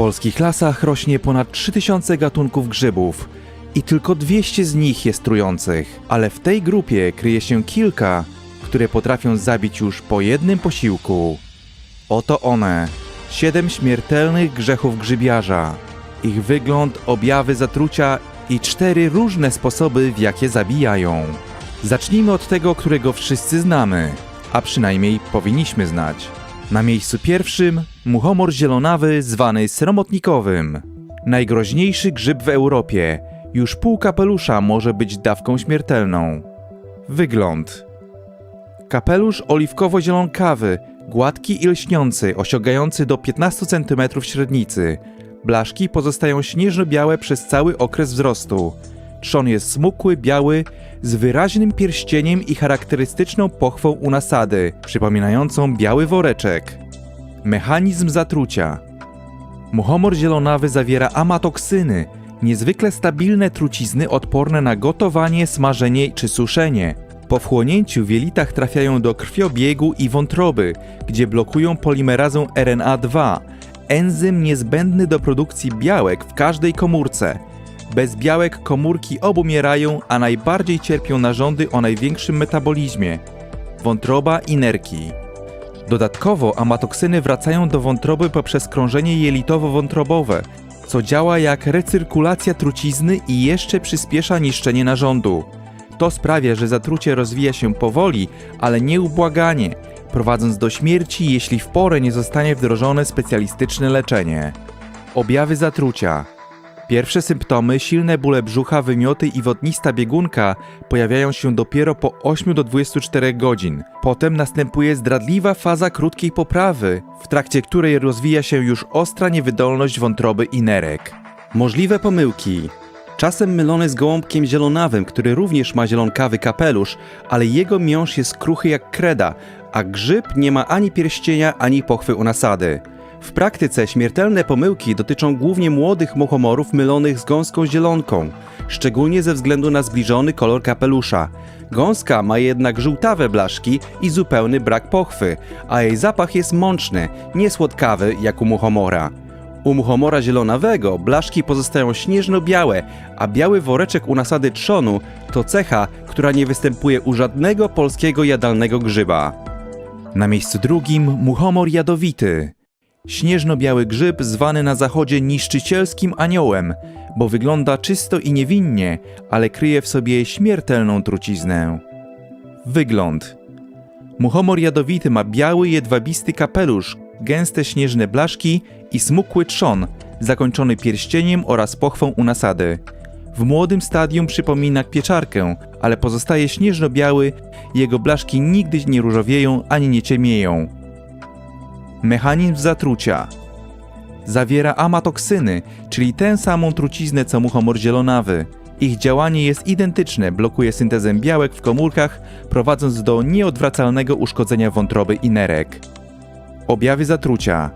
polskich lasach rośnie ponad 3000 gatunków grzybów i tylko 200 z nich jest trujących, ale w tej grupie kryje się kilka, które potrafią zabić już po jednym posiłku. Oto one: siedem śmiertelnych grzechów grzybiarza, ich wygląd, objawy zatrucia i cztery różne sposoby, w jakie zabijają. Zacznijmy od tego, którego wszyscy znamy, a przynajmniej powinniśmy znać. Na miejscu pierwszym muchomor zielonawy zwany sromotnikowym. Najgroźniejszy grzyb w Europie. Już pół kapelusza może być dawką śmiertelną. Wygląd. Kapelusz oliwkowo-zielonkawy, gładki i lśniący, osiągający do 15 cm średnicy. Blaszki pozostają śnieżno-białe przez cały okres wzrostu. Trzon jest smukły, biały, z wyraźnym pierścieniem i charakterystyczną pochwą u nasady, przypominającą biały woreczek. Mechanizm zatrucia. Muchomor zielonawy zawiera amatoksyny, niezwykle stabilne trucizny odporne na gotowanie, smażenie czy suszenie. Po wchłonięciu w jelitach trafiają do krwiobiegu i wątroby, gdzie blokują polimerazę RNA2, enzym niezbędny do produkcji białek w każdej komórce. Bez białek komórki obumierają, a najbardziej cierpią narządy o największym metabolizmie wątroba i nerki. Dodatkowo amatoksyny wracają do wątroby poprzez krążenie jelitowo-wątrobowe, co działa jak recyrkulacja trucizny i jeszcze przyspiesza niszczenie narządu. To sprawia, że zatrucie rozwija się powoli, ale nieubłaganie, prowadząc do śmierci, jeśli w porę nie zostanie wdrożone specjalistyczne leczenie. Objawy zatrucia. Pierwsze symptomy, silne bóle brzucha, wymioty i wodnista biegunka pojawiają się dopiero po 8 do 24 godzin. Potem następuje zdradliwa faza krótkiej poprawy, w trakcie której rozwija się już ostra niewydolność wątroby i nerek. Możliwe pomyłki. Czasem mylony z gołąbkiem zielonawym, który również ma zielonkawy kapelusz, ale jego miąższ jest kruchy jak kreda, a grzyb nie ma ani pierścienia, ani pochwy u nasady. W praktyce śmiertelne pomyłki dotyczą głównie młodych muchomorów mylonych z gąską zielonką, szczególnie ze względu na zbliżony kolor kapelusza. Gąska ma jednak żółtawe blaszki i zupełny brak pochwy, a jej zapach jest mączny, niesłodkawy jak u muchomora. U muchomora zielonawego blaszki pozostają śnieżno-białe, a biały woreczek u nasady trzonu to cecha, która nie występuje u żadnego polskiego jadalnego grzyba. Na miejscu drugim muchomor jadowity. Śnieżno-biały grzyb zwany na zachodzie niszczycielskim aniołem, bo wygląda czysto i niewinnie, ale kryje w sobie śmiertelną truciznę. Wygląd. Muchomor jadowity ma biały, jedwabisty kapelusz, gęste śnieżne blaszki i smukły trzon, zakończony pierścieniem oraz pochwą u nasady. W młodym stadium przypomina pieczarkę, ale pozostaje śnieżno-biały, jego blaszki nigdy nie różowieją ani nie ciemnieją. Mechanizm zatrucia. Zawiera amatoksyny, czyli tę samą truciznę co muchomor zielonawy. Ich działanie jest identyczne, blokuje syntezę białek w komórkach, prowadząc do nieodwracalnego uszkodzenia wątroby i nerek. Objawy zatrucia.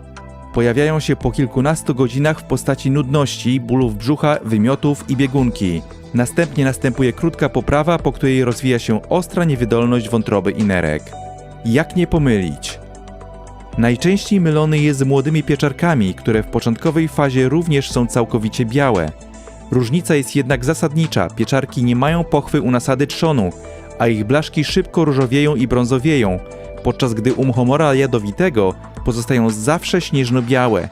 Pojawiają się po kilkunastu godzinach w postaci nudności, bólów brzucha, wymiotów i biegunki. Następnie następuje krótka poprawa, po której rozwija się ostra niewydolność wątroby i nerek. Jak nie pomylić? Najczęściej mylony jest z młodymi pieczarkami, które w początkowej fazie również są całkowicie białe. Różnica jest jednak zasadnicza. Pieczarki nie mają pochwy u nasady trzonu, a ich blaszki szybko różowieją i brązowieją, podczas gdy u muchomora jadowitego pozostają zawsze śnieżno-białe.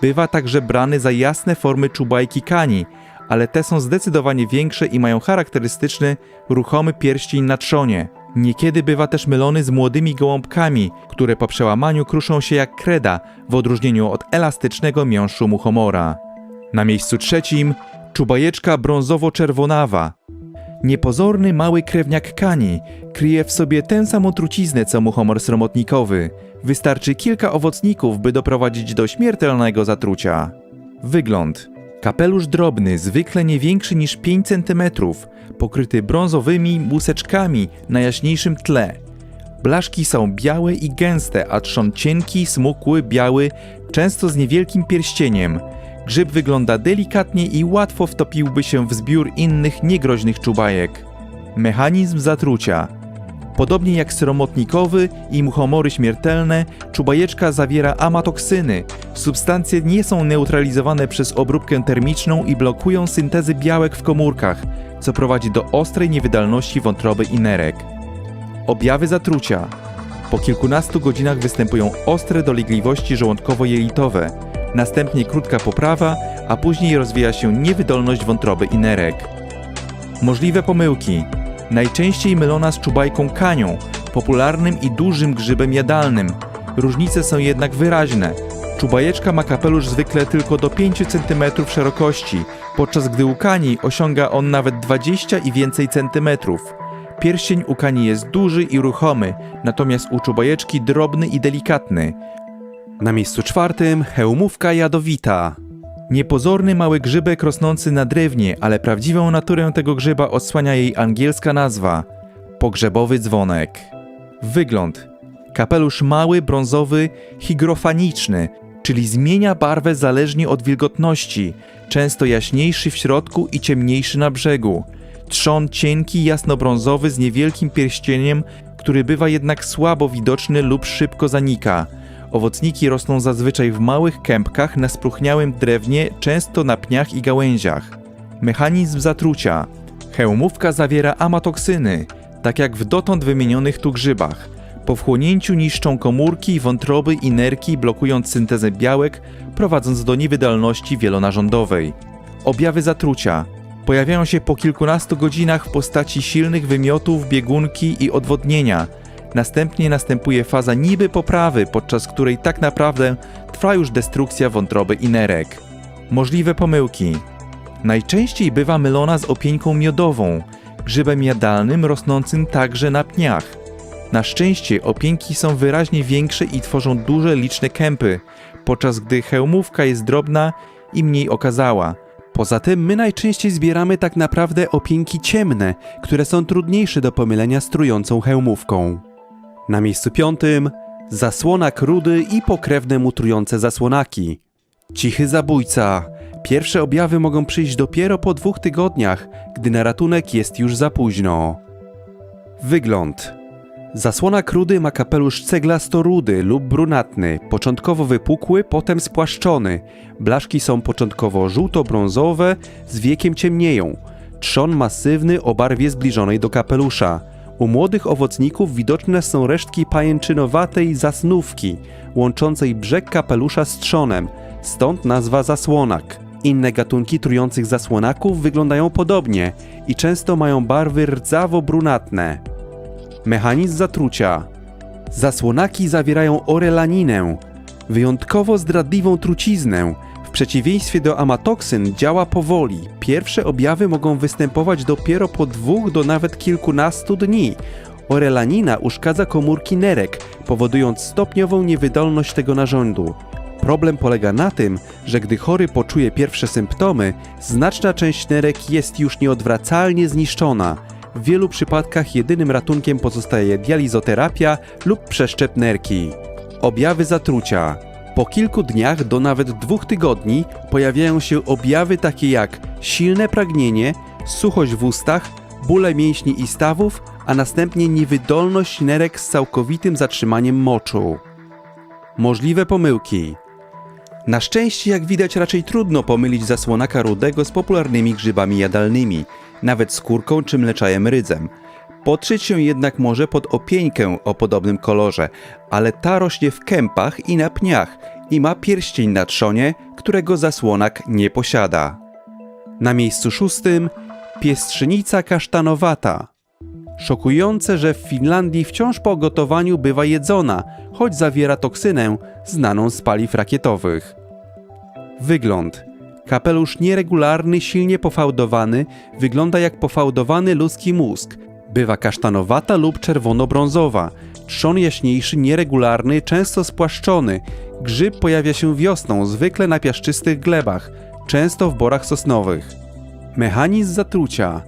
Bywa także brany za jasne formy czubajki kani, ale te są zdecydowanie większe i mają charakterystyczny, ruchomy pierścień na trzonie. Niekiedy bywa też mylony z młodymi gołąbkami, które po przełamaniu kruszą się jak kreda, w odróżnieniu od elastycznego miąższu muchomora. Na miejscu trzecim czubajeczka brązowo-czerwonawa. Niepozorny mały krewniak kani kryje w sobie tę samą truciznę co muchomor sromotnikowy. Wystarczy kilka owocników, by doprowadzić do śmiertelnego zatrucia. Wygląd. Kapelusz drobny, zwykle nie większy niż 5 cm, pokryty brązowymi łuseczkami na jaśniejszym tle. Blaszki są białe i gęste, a trzon cienki, smukły, biały, często z niewielkim pierścieniem. Grzyb wygląda delikatnie i łatwo wtopiłby się w zbiór innych niegroźnych czubajek. Mechanizm zatrucia. Podobnie jak sromotnikowy i muchomory śmiertelne, czubajeczka zawiera amatoksyny. Substancje nie są neutralizowane przez obróbkę termiczną i blokują syntezy białek w komórkach, co prowadzi do ostrej niewydalności wątroby i nerek. Objawy zatrucia. Po kilkunastu godzinach występują ostre dolegliwości żołądkowo-jelitowe, następnie krótka poprawa, a później rozwija się niewydolność wątroby i nerek. Możliwe pomyłki. Najczęściej mylona z czubajką kanią, popularnym i dużym grzybem jadalnym. Różnice są jednak wyraźne. Czubajeczka ma kapelusz zwykle tylko do 5 cm szerokości, podczas gdy u kani osiąga on nawet 20 i więcej centymetrów. Pierścień u kani jest duży i ruchomy, natomiast u czubajeczki drobny i delikatny. Na miejscu czwartym hełmówka jadowita. Niepozorny mały grzybek rosnący na drewnie, ale prawdziwą naturę tego grzyba odsłania jej angielska nazwa pogrzebowy dzwonek. Wygląd. Kapelusz mały, brązowy, higrofaniczny, czyli zmienia barwę zależnie od wilgotności, często jaśniejszy w środku i ciemniejszy na brzegu. Trzon cienki, jasnobrązowy z niewielkim pierścieniem, który bywa jednak słabo widoczny lub szybko zanika. Owocniki rosną zazwyczaj w małych kępkach na spróchniałym drewnie, często na pniach i gałęziach. Mechanizm zatrucia. Hełmówka zawiera amatoksyny, tak jak w dotąd wymienionych tu grzybach. Po wchłonięciu niszczą komórki, wątroby i nerki, blokując syntezę białek, prowadząc do niewydolności wielonarządowej. Objawy zatrucia. Pojawiają się po kilkunastu godzinach w postaci silnych wymiotów, biegunki i odwodnienia. Następnie następuje faza niby poprawy, podczas której tak naprawdę trwa już destrukcja wątroby i nerek. Możliwe pomyłki. Najczęściej bywa mylona z opieńką miodową, grzybem jadalnym rosnącym także na pniach. Na szczęście opieńki są wyraźnie większe i tworzą duże liczne kępy, podczas gdy hełmówka jest drobna i mniej okazała. Poza tym my najczęściej zbieramy tak naprawdę opieńki ciemne, które są trudniejsze do pomylenia z trującą hełmówką. Na miejscu piątym zasłonak rudy i pokrewne mu trujące zasłonaki. Cichy zabójca. Pierwsze objawy mogą przyjść dopiero po dwóch tygodniach, gdy na ratunek jest już za późno. Wygląd. Zasłonak rudy ma kapelusz ceglasto-rudy lub brunatny, początkowo wypukły, potem spłaszczony. Blaszki są początkowo żółto-brązowe, z wiekiem ciemnieją. Trzon masywny o barwie zbliżonej do kapelusza. U młodych owocników widoczne są resztki pajęczynowatej zasnówki, łączącej brzeg kapelusza z trzonem, stąd nazwa zasłonak. Inne gatunki trujących zasłonaków wyglądają podobnie i często mają barwy rdzawo-brunatne. Mechanizm zatrucia. Zasłonaki zawierają orelaninę, wyjątkowo zdradliwą truciznę. Przeciwieństwie do amatoksyn działa powoli. Pierwsze objawy mogą występować dopiero po dwóch do nawet kilkunastu dni. Orelanina uszkadza komórki nerek, powodując stopniową niewydolność tego narządu. Problem polega na tym, że gdy chory poczuje pierwsze symptomy, znaczna część nerek jest już nieodwracalnie zniszczona. W wielu przypadkach jedynym ratunkiem pozostaje dializoterapia lub przeszczep nerki. Objawy zatrucia. Po kilku dniach do nawet dwóch tygodni pojawiają się objawy takie jak silne pragnienie, suchość w ustach, bóle mięśni i stawów, a następnie niewydolność nerek z całkowitym zatrzymaniem moczu. Możliwe pomyłki. Na szczęście, jak widać, raczej trudno pomylić zasłonaka rudego z popularnymi grzybami jadalnymi, nawet skórką czy mleczajem rydzem. Potrzeć się jednak może pod opieńkę o podobnym kolorze, ale ta rośnie w kępach i na pniach i ma pierścień na trzonie, którego zasłonak nie posiada. Na miejscu szóstym piestrzynica kasztanowata. Szokujące, że w Finlandii wciąż po gotowaniu bywa jedzona, choć zawiera toksynę znaną z paliw rakietowych. Wygląd. Kapelusz nieregularny, silnie pofałdowany, wygląda jak pofałdowany ludzki mózg. Bywa kasztanowata lub czerwono-brązowa. Trzon jaśniejszy, nieregularny, często spłaszczony. Grzyb pojawia się wiosną, zwykle na piaszczystych glebach, często w borach sosnowych. Mechanizm zatrucia.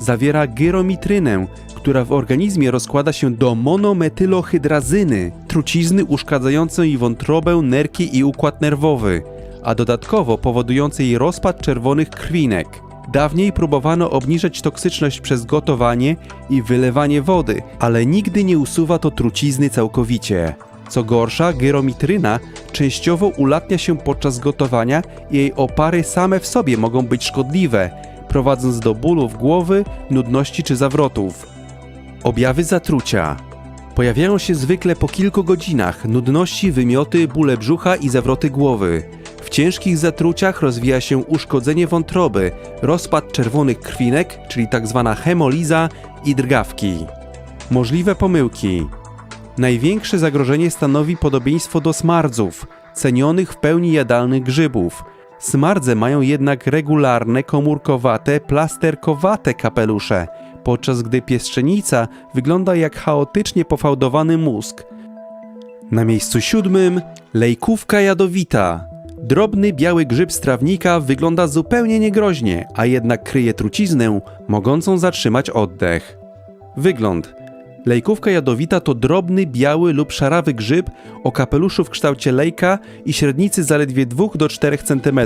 Zawiera gyromitrynę, która w organizmie rozkłada się do monometylohydrazyny, trucizny uszkadzającej wątrobę, nerki i układ nerwowy, a dodatkowo powodującej rozpad czerwonych krwinek. Dawniej próbowano obniżać toksyczność przez gotowanie i wylewanie wody, ale nigdy nie usuwa to trucizny całkowicie. Co gorsza, gyromitryna częściowo ulatnia się podczas gotowania i jej opary same w sobie mogą być szkodliwe, prowadząc do bólów głowy, nudności czy zawrotów. Objawy zatrucia pojawiają się zwykle po kilku godzinach, nudności, wymioty, bóle brzucha i zawroty głowy. Ciężkich zatruciach rozwija się uszkodzenie wątroby, rozpad czerwonych krwinek, czyli tzw. hemoliza i drgawki. Możliwe pomyłki. Największe zagrożenie stanowi podobieństwo do smardzów, cenionych w pełni jadalnych grzybów. Smardze mają jednak regularne, komórkowate, plasterkowate kapelusze, podczas gdy pieszczenica wygląda jak chaotycznie pofałdowany mózg. Na miejscu siódmym lejkówka jadowita. Drobny biały grzyb z trawnika wygląda zupełnie niegroźnie, a jednak kryje truciznę mogącą zatrzymać oddech. Wygląd. Lejkówka jadowita to drobny, biały lub szarawy grzyb o kapeluszu w kształcie lejka i średnicy zaledwie 2 do 4 cm.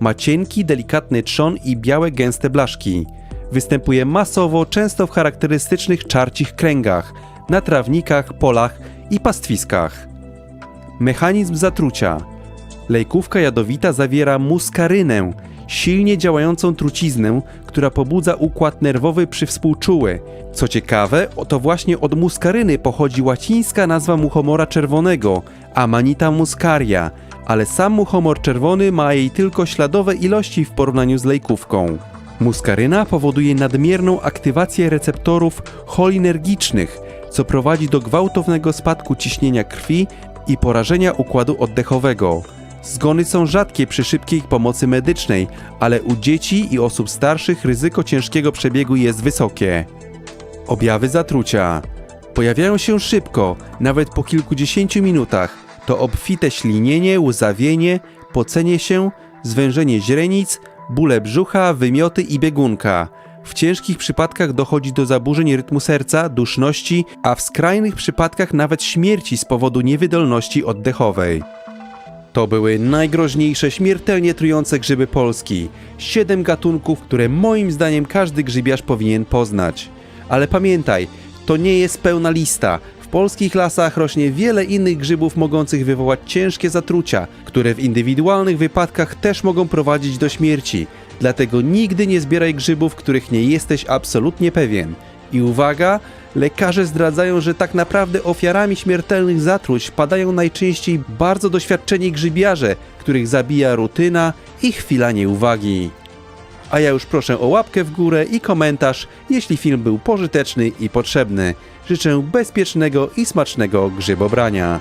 Ma cienki, delikatny trzon i białe, gęste blaszki. Występuje masowo, często w charakterystycznych czarcich kręgach, na trawnikach, polach i pastwiskach. Mechanizm zatrucia. Lejkówka jadowita zawiera muskarynę, silnie działającą truciznę, która pobudza układ nerwowy przywspółczuły. Co ciekawe, to właśnie od muskaryny pochodzi łacińska nazwa muchomora czerwonego, Amanita muscaria, ale sam muchomor czerwony ma jej tylko śladowe ilości w porównaniu z lejkówką. Muskaryna powoduje nadmierną aktywację receptorów cholinergicznych, co prowadzi do gwałtownego spadku ciśnienia krwi i porażenia układu oddechowego. Zgony są rzadkie przy szybkiej pomocy medycznej, ale u dzieci i osób starszych ryzyko ciężkiego przebiegu jest wysokie. Objawy zatrucia pojawiają się szybko, nawet po kilkudziesięciu minutach. To obfite ślinienie, łzawienie, pocenie się, zwężenie źrenic, bóle brzucha, wymioty i biegunka. W ciężkich przypadkach dochodzi do zaburzeń rytmu serca, duszności, a w skrajnych przypadkach nawet śmierci z powodu niewydolności oddechowej. To były najgroźniejsze, śmiertelnie trujące grzyby Polski. Siedem gatunków, które moim zdaniem każdy grzybiarz powinien poznać. Ale pamiętaj, to nie jest pełna lista. W polskich lasach rośnie wiele innych grzybów mogących wywołać ciężkie zatrucia, które w indywidualnych wypadkach też mogą prowadzić do śmierci. Dlatego nigdy nie zbieraj grzybów, których nie jesteś absolutnie pewien. I uwaga, lekarze zdradzają, że tak naprawdę ofiarami śmiertelnych zatruć padają najczęściej bardzo doświadczeni grzybiarze, których zabija rutyna i chwila nieuwagi. A ja już proszę o łapkę w górę i komentarz, jeśli film był pożyteczny i potrzebny. Życzę bezpiecznego i smacznego grzybobrania.